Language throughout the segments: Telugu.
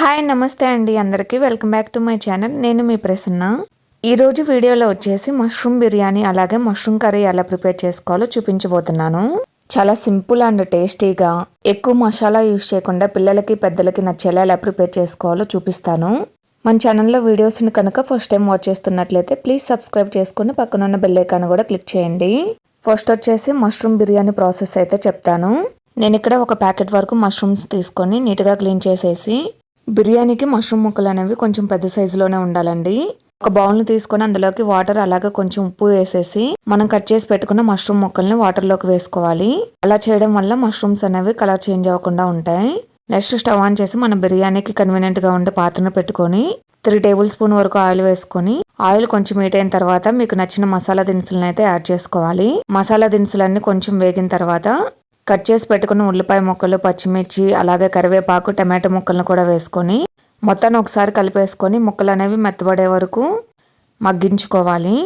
హాయ్ నమస్తే అండి అందరికీ. Welcome back to my channel. నేను మీ ప్రసన్న. ఈరోజు వీడియోలో వచ్చేసి మష్రూమ్ బిర్యానీ అలాగే మష్రూమ్ కర్రీ ఎలా ప్రిపేర్ చేసుకోవాలో చూపించబోతున్నాను. చాలా సింపుల్ అండ్ టేస్టీగా ఎక్కువ మసాలా యూజ్ చేయకుండా పిల్లలకి పెద్దలకి నచ్చేలా ఎలా ప్రిపేర్ చేసుకోవాలో చూపిస్తాను. మన ఛానల్లో వీడియోస్ని కనుక ఫస్ట్ టైం వాచ్ చేస్తున్నట్లయితే ప్లీజ్ సబ్స్క్రైబ్ చేసుకుని పక్కనున్న బెల్ ఐకాన్ కూడా క్లిక్ చేయండి. ఫస్ట్ వచ్చేసి మష్రూమ్ బిర్యానీ ప్రాసెస్ అయితే చెప్తాను. నేను ఇక్కడ ఒక ప్యాకెట్ వరకు మష్రూమ్స్ తీసుకొని నీట్గా క్లీన్ చేసేసి బిర్యానీకి మష్రూమ్ ముక్కలు అనేవి కొంచెం పెద్ద సైజులోనే ఉండాలండి. ఒక బౌల్ని తీసుకొని అందులోకి వాటర్ అలాగే కొంచెం ఉప్పు వేసేసి మనం కట్ చేసి పెట్టుకున్న మష్రూమ్ ముక్కల్ని వాటర్లోకి వేసుకోవాలి. అలా చేయడం వల్ల మష్రూమ్స్ అనేవి కలర్ చేంజ్ అవ్వకుండా ఉంటాయి. నెక్స్ట్ స్టవ్ ఆన్ చేసి మన బిర్యానీకి కన్వీనియంట్గా ఉండే పాత్రను పెట్టుకొని త్రీ టేబుల్ స్పూన్ వరకు ఆయిల్ వేసుకొని ఆయిల్ కొంచెం హీట్ అయిన తర్వాత మీకు నచ్చిన మసాలా దినుసులను అయితే యాడ్ చేసుకోవాలి. మసాలా దినుసులన్నీ కొంచెం వేగిన తర్వాత కట్ చేసి పెట్టుకున్న ఉల్లిపాయ ముక్కలు పచ్చిమిర్చి అలాగే కరివేపాకు టమాటో ముక్కలను కూడా వేసుకొని మొత్తాన్ని ఒకసారి కలిపేసుకొని ముక్కలు అనేవి మెత్తబడే వరకు మగ్గించుకోవాలి.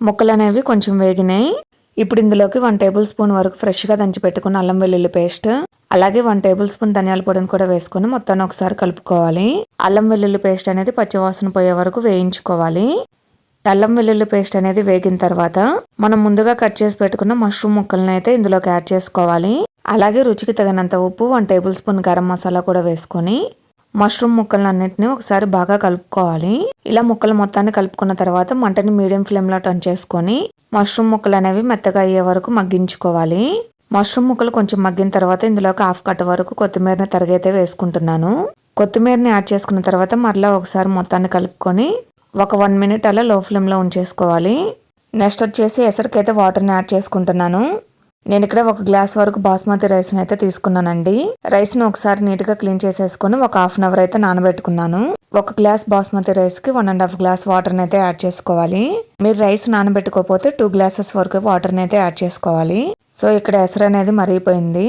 ముక్కలు అనేవి కొంచెం వేగినాయి. ఇప్పుడు ఇందులోకి వన్ టేబుల్ స్పూన్ వరకు ఫ్రెష్గా దంచి పెట్టుకున్న అల్లం వెల్లుల్లి పేస్ట్ అలాగే వన్ టేబుల్ స్పూన్ ధనియాల పొడిని కూడా వేసుకొని మొత్తాన్ని ఒకసారి కలుపుకోవాలి. అల్లం వెల్లుల్లి పేస్ట్ అనేది పచ్చివాసన పోయే వరకు వేయించుకోవాలి. అల్లం వెల్లుల్లి పేస్ట్ అనేది వేగిన తర్వాత మనం ముందుగా కట్ చేసి పెట్టుకున్న మష్రూమ్ ముక్కలను అయితే ఇందులోకి యాడ్ చేసుకోవాలి. అలాగే రుచికి తగినంత ఉప్పు one tablespoon garam masala కూడా వేసుకొని మష్రూమ్ ముక్కలన్నింటినీ ఒకసారి బాగా కలుపుకోవాలి. ఇలా ముక్కలు మొత్తాన్ని కలుపుకున్న తర్వాత మంటని మీడియం ఫ్లేమ్లో టర్న్ చేసుకొని మష్రూమ్ ముక్కలు అనేవి మెత్తగా అయ్యే వరకు మగ్గించుకోవాలి. మష్రూమ్ ముక్కలు కొంచెం మగ్గిన తర్వాత ఇందులోకి హాఫ్ కట్ వరకు కొత్తిమీరని తరగైతే వేసుకుంటున్నాను. కొత్తిమీరని యాడ్ చేసుకున్న తర్వాత మరలా ఒకసారి మొత్తాన్ని కలుపుకొని ఒక వన్ మినిట్ అలా లో ఫ్లేమ్లో ఉంచేసుకోవాలి. నెక్స్ట్ వచ్చేసి ఎసరికైతే వాటర్ని యాడ్ చేసుకుంటున్నాను. నేను ఇక్కడ ఒక గ్లాస్ వరకు బాస్మతి రైస్ని అయితే తీసుకున్నానండి. రైస్ని ఒకసారి నీట్గా క్లీన్ చేసేసుకొని ఒక హాఫ్ అన్ అవర్ అయితే నానబెట్టుకున్నాను. ఒక గ్లాస్ బాస్మతి రైస్కి వన్ అండ్ హాఫ్ గ్లాస్ వాటర్ని అయితే యాడ్ చేసుకోవాలి. మీరు రైస్ నానబెట్టుకోకపోతే టూ గ్లాసెస్ వరకు వాటర్ని అయితే యాడ్ చేసుకోవాలి. సో ఇక్కడ ఎసరు అనేది మరిగిపోయింది.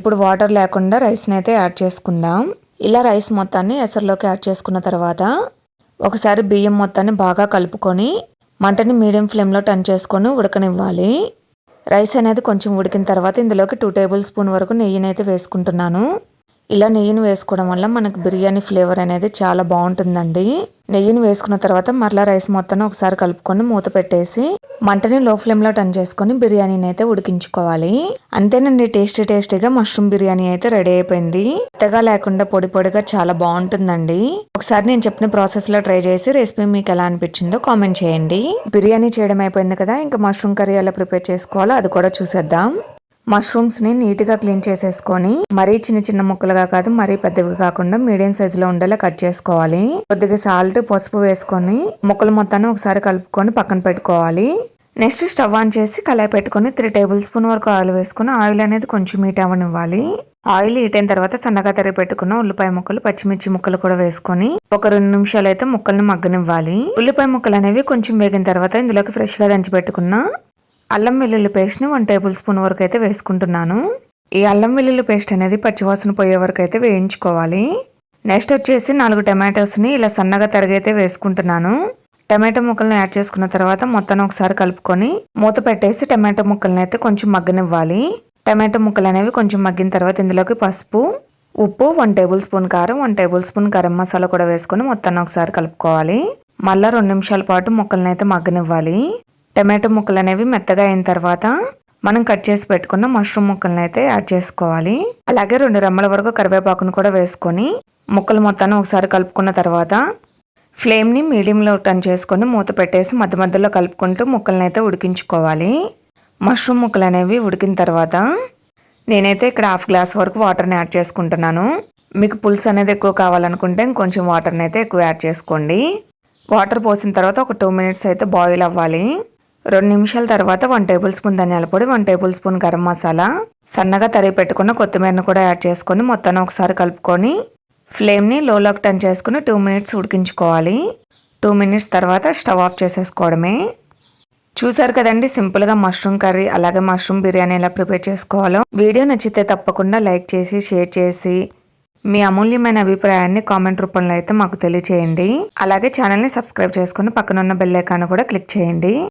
ఇప్పుడు వాటర్ లేకుండా రైస్ని అయితే యాడ్ చేసుకుందాం. ఇలా రైస్ మొత్తాన్ని ఎసరులోకి యాడ్ చేసుకున్న తర్వాత ఒకసారి బియ్యం మొత్తాన్ని బాగా కలుపుకొని మంటని మీడియం ఫ్లేమ్లో టర్న్ చేసుకొని ఉడకనివ్వాలి. రైస్ అనేది కొంచెం ఉడికిన తర్వాత ఇందులోకి టూ టేబుల్ స్పూన్ వరకు నెయ్యిని అయితే వేసుకుంటున్నాను. ఇలా నెయ్యిని వేసుకోవడం వల్ల మనకు బిర్యానీ ఫ్లేవర్ అనేది చాలా బాగుంటుందండి. నెయ్యిని వేసుకున్న తర్వాత మరలా రైస్ మొత్తం ఒకసారి కలుపుకొని మూత పెట్టేసి మంటని లో ఫ్లేమ్లో టర్న్ చేసుకొని బిర్యానీని అయితే ఉడికించుకోవాలి. అంతేనండి టేస్టీ టేస్టీగా మష్రూమ్ బిర్యానీ అయితే రెడీ అయిపోయింది. మెత్తగా లేకుండా పొడి పొడిగా చాలా బాగుంటుందండి. ఒకసారి నేను చెప్పిన ప్రాసెస్లో ట్రై చేసి రెసిపీ మీకు ఎలా అనిపించిందో కామెంట్ చేయండి. బిర్యానీ చేయడం అయిపోయింది కదా ఇంకా మష్రూమ్ కర్రీ ఎలా ప్రిపేర్ చేసుకోవాలో అది కూడా చూసేద్దాం. మష్రూమ్స్ని నీట్గా క్లీన్ చేసేసుకొని మరీ చిన్న చిన్న ముక్కలుగా కాదు మరీ పెద్దవి కాకుండా మీడియం సైజ్లో ఉండేలా కట్ చేసుకోవాలి. కొద్దిగా సాల్ట్ పసుపు వేసుకొని ముక్కలు మొత్తాన్ని ఒకసారి కలుపుకొని పక్కన పెట్టుకోవాలి. నెక్స్ట్ స్టవ్ ఆన్ చేసి కళాయి పెట్టుకొని త్రీ టేబుల్ స్పూన్ వరకు ఆయిల్ వేసుకుని ఆయిల్ అనేది కొంచెం హీట్ అవ్వనివ్వాలి. ఆయిల్ హీట్ అయిన తర్వాత సన్నగా తరిగి పెట్టుకున్న ఉల్లిపాయ ముక్కలు పచ్చిమిర్చి ముక్కలు కూడా వేసుకొని ఒక రెండు నిమిషాలు అయితే ముక్కల్ని మగ్గనివ్వాలి. ఉల్లిపాయ ముక్కలు అనేవి కొంచెం వేగిన తర్వాత ఇందులోకి ఫ్రెష్గా దంచి పెట్టుకున్న అల్లం వెల్లుల్లి పేస్ట్ని వన్ టేబుల్ స్పూన్ వరకు అయితే వేసుకుంటున్నాను. ఈ అల్లం వెల్లుల్లి పేస్ట్ అనేది పచ్చివాసన పోయే వరకు అయితే వేయించుకోవాలి. నెక్స్ట్ వచ్చేసి నాలుగు టమాటోస్ని ఇలా సన్నగా తరిగైతే వేసుకుంటున్నాను. టమాటో ముక్కల్ని యాడ్ చేసుకున్న తర్వాత మొత్తాన్ని ఒకసారి కలుపుకొని మూత పెట్టేసి టమాటో ముక్కల్ని అయితే కొంచెం మగ్గనివ్వాలి. టమాటో ముక్కలు అనేవి కొంచెం మగ్గిన తర్వాత ఇందులోకి పసుపు ఉప్పు వన్ టేబుల్ స్పూన్ కారం one tablespoon garam masala కూడా వేసుకొని మొత్తాన్ని ఒకసారి కలుపుకోవాలి. మళ్ళీ రెండు నిమిషాల పాటు ముక్కల్ని అయితే మగ్గనివ్వాలి. టమాటో ముక్కలు అనేవి మెత్తగా అయిన తర్వాత మనం కట్ చేసి పెట్టుకున్న మష్రూమ్ ముక్కలను అయితే యాడ్ చేసుకోవాలి. అలాగే రెండు రెమ్మల వరకు కరివేపాకును కూడా వేసుకొని ముక్కలు మొత్తాన్ని ఒకసారి కలుపుకున్న తర్వాత ఫ్లేమ్ని మీడియంలో టర్న్ చేసుకొని మూత పెట్టేసి మధ్య మధ్యలో కలుపుకుంటూ ముక్కలను అయితే ఉడికించుకోవాలి. మష్రూమ్ ముక్కలు అనేవి ఉడికిన తర్వాత నేనైతే ఇక్కడ హాఫ్ గ్లాస్ వరకు వాటర్ని యాడ్ చేసుకుంటున్నాను. మీకు పులుసు అనేది ఎక్కువ కావాలనుకుంటే ఇంకొంచెం వాటర్ని అయితే ఎక్కువ యాడ్ చేసుకోండి. వాటర్ పోసిన తర్వాత ఒక టూ మినిట్స్ అయితే బాయిల్ అవ్వాలి. రెండు నిమిషాల తర్వాత వన్ టేబుల్ స్పూన్ ధనియాల పొడి one tablespoon garam masala. సన్నగా తరిగి పెట్టుకున్న కొత్తిమీరను కూడా యాడ్ చేసుకొని మొత్తాన్ని ఒకసారి కలుపుకొని ఫ్లేమ్ని లోలోకి టర్న్ చేసుకుని టూ మినిట్స్ ఉడికించుకోవాలి. టూ మినిట్స్ తర్వాత స్టవ్ ఆఫ్ చేసేసుకోవడమే. చూసారు కదండి సింపుల్గా మష్రూమ్ కర్రీ అలాగే మష్రూమ్ బిర్యానీ ఎలా ప్రిపేర్ చేసుకోవాలో. వీడియో నచ్చితే తప్పకుండా లైక్ చేసి షేర్ చేసి మీ అమూల్యమైన అభిప్రాయాన్ని కామెంట్ రూపంలో అయితే మాకు తెలియచేయండి. అలాగే ఛానల్ని సబ్స్క్రైబ్ చేసుకుని పక్కనున్న బెల్ ఐకాన్ కూడా క్లిక్ చేయండి.